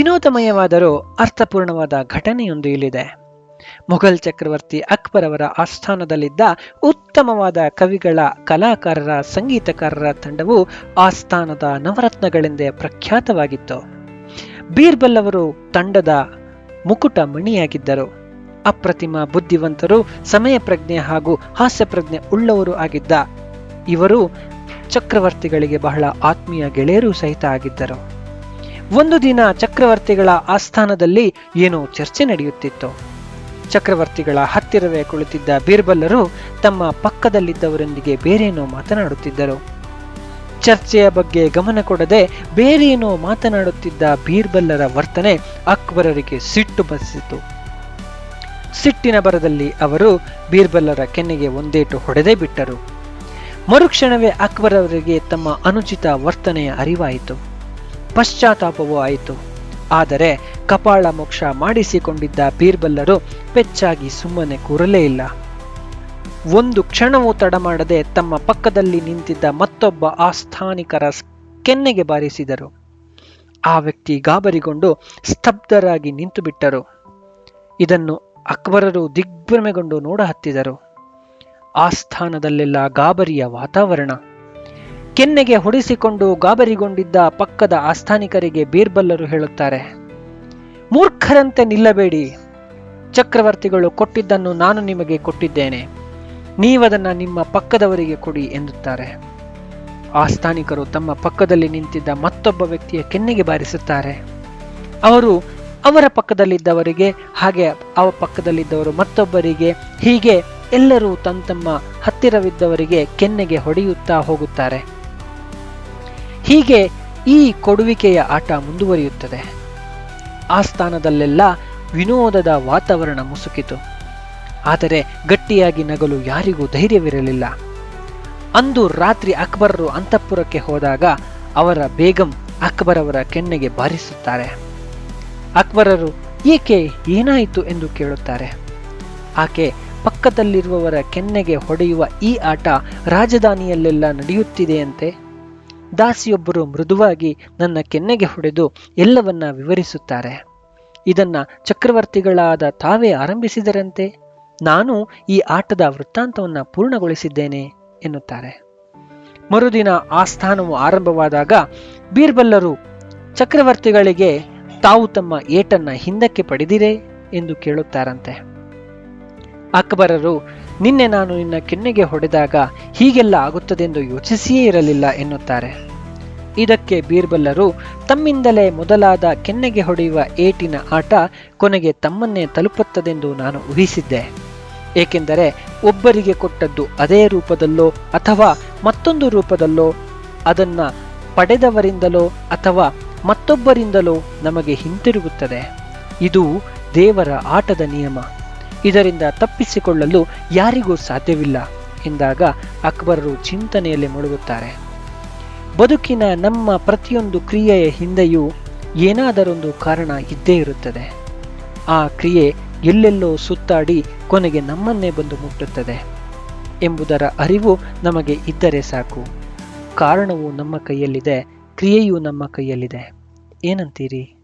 ವಿನೋದಮಯವಾದರೂ ಅರ್ಥಪೂರ್ಣವಾದ ಘಟನೆಯೊಂದು ಇಲ್ಲಿದೆ. ಮೊಘಲ್ ಚಕ್ರವರ್ತಿ ಅಕ್ಬರ್ ಅವರ ಆಸ್ಥಾನದಲ್ಲಿದ್ದ ಉತ್ತಮವಾದ ಕವಿಗಳ ಕಲಾಕಾರರ ಸಂಗೀತಕಾರರ ತಂಡವು ಆಸ್ಥಾನದ ನವರತ್ನಗಳೆಂದೇ ಪ್ರಖ್ಯಾತವಾಗಿತ್ತು. ಬೀರ್ಬಲ್ ಅವರು ತಂಡದ ಮುಕುಟ ಮಣಿಯಾಗಿದ್ದರು. ಅಪ್ರತಿಮ ಬುದ್ಧಿವಂತರು ಸಮಯ ಪ್ರಜ್ಞೆ ಹಾಗೂ ಹಾಸ್ಯ ಪ್ರಜ್ಞೆ ಉಳ್ಳವರು ಆಗಿದ್ದ ಇವರು ಚಕ್ರವರ್ತಿಗಳಿಗೆ ಬಹಳ ಆತ್ಮೀಯ ಗೆಳೆಯರು ಸಹಿತ ಆಗಿದ್ದರು. ಒಂದು ದಿನ ಚಕ್ರವರ್ತಿಗಳ ಆಸ್ಥಾನದಲ್ಲಿ ಏನೋ ಚರ್ಚೆ ನಡೆಯುತ್ತಿತ್ತು. ಚಕ್ರವರ್ತಿಗಳ ಹತ್ತಿರವೇ ಕುಳಿತಿದ್ದ ಬೀರ್ಬಲ್ಲರು ತಮ್ಮ ಪಕ್ಕದಲ್ಲಿದ್ದವರೊಂದಿಗೆ ಬೇರೇನೋ ಮಾತನಾಡುತ್ತಿದ್ದರು. ಚರ್ಚೆಯ ಬಗ್ಗೆ ಗಮನ ಕೊಡದೆ ಬೇರೇನೋ ಮಾತನಾಡುತ್ತಿದ್ದ ಬೀರ್ಬಲ್ಲರ ವರ್ತನೆ ಅಕ್ಬರರಿಗೆ ಸಿಟ್ಟು ಬಸಿತು. ಸಿಟ್ಟಿನ ಬರದಲ್ಲಿ ಅವರು ಬೀರ್ಬಲ್ಲರ ಕೆನ್ನೆಗೆ ಒಂದೇಟು ಹೊಡೆದೇ ಬಿಟ್ಟರು. ಮರುಕ್ಷಣವೇ ಅಕ್ಬರವರಿಗೆ ತಮ್ಮ ಅನುಚಿತ ವರ್ತನೆಯ ಅರಿವಾಯಿತು. ಪಶ್ಚಾತ್ತಾಪವೂ ಆಯಿತು. ಆದರೆ ಕಪಾಳ ಮೋಕ್ಷ ಮಾಡಿಸಿಕೊಂಡಿದ್ದ ಬೀರ್ಬಲ್ಲರು ಪೆಚ್ಚಾಗಿ ಸುಮ್ಮನೆ ಕೂರಲೇ ಇಲ್ಲ. ಒಂದು ಕ್ಷಣವೂ ತಡ ಮಾಡದೆ ತಮ್ಮ ಪಕ್ಕದಲ್ಲಿ ನಿಂತಿದ್ದ ಮತ್ತೊಬ್ಬ ಆಸ್ಥಾನಿಕರ ಕೆನ್ನೆಗೆ ಬಾರಿಸಿದರು. ಆ ವ್ಯಕ್ತಿ ಗಾಬರಿಗೊಂಡು ಸ್ತಬ್ಧರಾಗಿ ನಿಂತು ಬಿಟ್ಟರು ಇದನ್ನು ಅಕ್ಬರರು ದಿಗ್ಭ್ರಮೆಗೊಂಡು ನೋಡ ಹತ್ತಿದರು. ಆಸ್ಥಾನದಲ್ಲೆಲ್ಲ ಗಾಬರಿಯ ವಾತಾವರಣ. ಕೆನ್ನೆಗೆ ಹೊಡಿಸಿಕೊಂಡು ಗಾಬರಿಗೊಂಡಿದ್ದ ಪಕ್ಕದ ಆಸ್ಥಾನಿಕರಿಗೆ ಬೀರ್ಬಲ್ಲರು ಹೇಳುತ್ತಾರೆ, ಮೂರ್ಖರಂತೆ ನಿಲ್ಲಬೇಡಿ. ಚಕ್ರವರ್ತಿಗಳು ಕೊಟ್ಟಿದ್ದನ್ನು ನಾನು ನಿಮಗೆ ಕೊಟ್ಟಿದ್ದೇನೆ. ನೀವದನ್ನು ನಿಮ್ಮ ಪಕ್ಕದವರಿಗೆ ಕೊಡಿ ಎನ್ನುತ್ತಾರೆ. ಆಸ್ಥಾನಿಕರು ತಮ್ಮ ಪಕ್ಕದಲ್ಲಿ ನಿಂತಿದ್ದ ಮತ್ತೊಬ್ಬ ವ್ಯಕ್ತಿಯ ಕೆನ್ನೆಗೆ ಬಾರಿಸುತ್ತಾರೆ. ಅವರು ಅವರ ಪಕ್ಕದಲ್ಲಿದ್ದವರಿಗೆ ಹಾಗೆ ಅವ ಪಕ್ಕದಲ್ಲಿದ್ದವರು ಮತ್ತೊಬ್ಬರಿಗೆ ಹೀಗೆ ಎಲ್ಲರೂ ತಮ್ಮ ತಮ್ಮ ಹತ್ತಿರವಿದ್ದವರಿಗೆ ಕೆನ್ನೆಗೆ ಹೊಡೆಯುತ್ತಾ ಹೋಗುತ್ತಾರೆ. ಹೀಗೆ ಈ ಕೊಡುವಿಕೆಯ ಆಟ ಮುಂದುವರಿಯುತ್ತದೆ. ಆಸ್ಥಾನದಲ್ಲೆಲ್ಲ ವಿನೋದದ ವಾತಾವರಣ ಮುಸುಕಿತು. ಆದರೆ ಗಟ್ಟಿಯಾಗಿ ನಗಲು ಯಾರಿಗೂ ಧೈರ್ಯವಿರಲಿಲ್ಲ. ಅಂದು ರಾತ್ರಿ ಅಕ್ಬರರು ಅಂತಃಪುರಕ್ಕೆ ಹೋದಾಗ ಅವರ ಬೇಗಂ ಅಕ್ಬರ್ ಅವರ ಕೆನ್ನೆಗೆ ಬಾರಿಸುತ್ತಾರೆ. ಅಕ್ಬರರು, ಏಕೆ ಏನಾಯಿತು ಎಂದು ಕೇಳುತ್ತಾರೆ. ಆಕೆ ಪಕ್ಕದಲ್ಲಿರುವವರ ಕೆನ್ನೆಗೆ ಹೊಡೆಯುವ ಈ ಆಟ ರಾಜಧಾನಿಯಲ್ಲೆಲ್ಲ ನಡೆಯುತ್ತಿದೆಯಂತೆ? ದಾಸಿಯೊಬ್ಬರು ಮೃದುವಾಗಿ ನನ್ನ ಕೆನ್ನೆಗೆ ಹೊಡೆದು ಎಲ್ಲವನ್ನ ವಿವರಿಸುತ್ತಾರೆ. ಇದನ್ನ ಚಕ್ರವರ್ತಿಗಳಾದ ತಾವೇ ಆರಂಭಿಸಿದರಂತೆ? ನಾನು ಈ ಆಟದ ವೃತ್ತಾಂತವನ್ನ ಪೂರ್ಣಗೊಳಿಸಿದ್ದೇನೆ, ಎನ್ನುತ್ತಾರೆ. ಮರುದಿನ ಆಸ್ಥಾನವು ಆರಂಭವಾದಾಗ ಬೀರ್ಬಲ್ಲರು, ಚಕ್ರವರ್ತಿಗಳಿಗೆ ತಾವು ತಮ್ಮ ಏಟನ್ನ ಹಿಂದಕ್ಕೆ ಪಡೆದಿರೇ ಎಂದು ಕೇಳುತ್ತಾರಂತೆ. ಅಕ್ಬರರು, ನಿನ್ನೆ ನಾನು ನಿನ್ನ ಕೆನ್ನೆಗೆ ಹೊಡೆದಾಗ ಹೀಗೆಲ್ಲ ಆಗುತ್ತದೆಂದು ಯೋಚಿಸಿಯೇ ಇರಲಿಲ್ಲ, ಎನ್ನುತ್ತಾರೆ. ಇದಕ್ಕೆ ಬೀರ್ಬಲ್ಲರು, ತಮ್ಮಿಂದಲೇ ಮೊದಲಾದ ಕೆನ್ನೆಗೆ ಹೊಡೆಯುವ ಏಟಿನ ಆಟ ಕೊನೆಗೆ ತಮ್ಮನ್ನೇ ತಲುಪುತ್ತದೆಂದು ನಾನು ಊಹಿಸಿದ್ದೆ. ಏಕೆಂದರೆ ಒಬ್ಬರಿಗೆ ಕೊಟ್ಟದ್ದು ಅದೇ ರೂಪದಲ್ಲೋ ಅಥವಾ ಮತ್ತೊಂದು ರೂಪದಲ್ಲೋ, ಅದನ್ನ ಪಡೆದವರಿಂದಲೋ ಅಥವಾ ಮತ್ತೊಬ್ಬರಿಂದಲೋ ನಮಗೆ ಹಿಂತಿರುಗುತ್ತದೆ. ಇದು ದೇವರ ಆಟದ ನಿಯಮ. ಇದರಿಂದ ತಪ್ಪಿಸಿಕೊಳ್ಳಲು ಯಾರಿಗೂ ಸಾಧ್ಯವಿಲ್ಲ ಎಂದಾಗ ಅಕ್ಬರರು ಚಿಂತನೆಯಲ್ಲಿ ಮುಳುಗುತ್ತಾರೆ. ಬದುಕಿನ ನಮ್ಮ ಪ್ರತಿಯೊಂದು ಕ್ರಿಯೆಯ ಹಿಂದೆಯೂ ಏನಾದರೊಂದು ಕಾರಣ ಇದ್ದೇ ಇರುತ್ತದೆ. ಆ ಕ್ರಿಯೆ ಎಲ್ಲೆಲ್ಲೋ ಸುತ್ತಾಡಿ ಕೊನೆಗೆ ನಮ್ಮನ್ನೇ ಬಂದು ಮುಟ್ಟುತ್ತದೆ ಎಂಬುದರ ಅರಿವು ನಮಗೆ ಇದ್ದರೆ ಸಾಕು. ಕಾರಣವು ನಮ್ಮ ಕೈಯಲ್ಲಿದೆ, ಕ್ರಿಯೆಯೂ ನಮ್ಮ ಕೈಯಲ್ಲಿದೆ. ಏನಂತೀರಿ?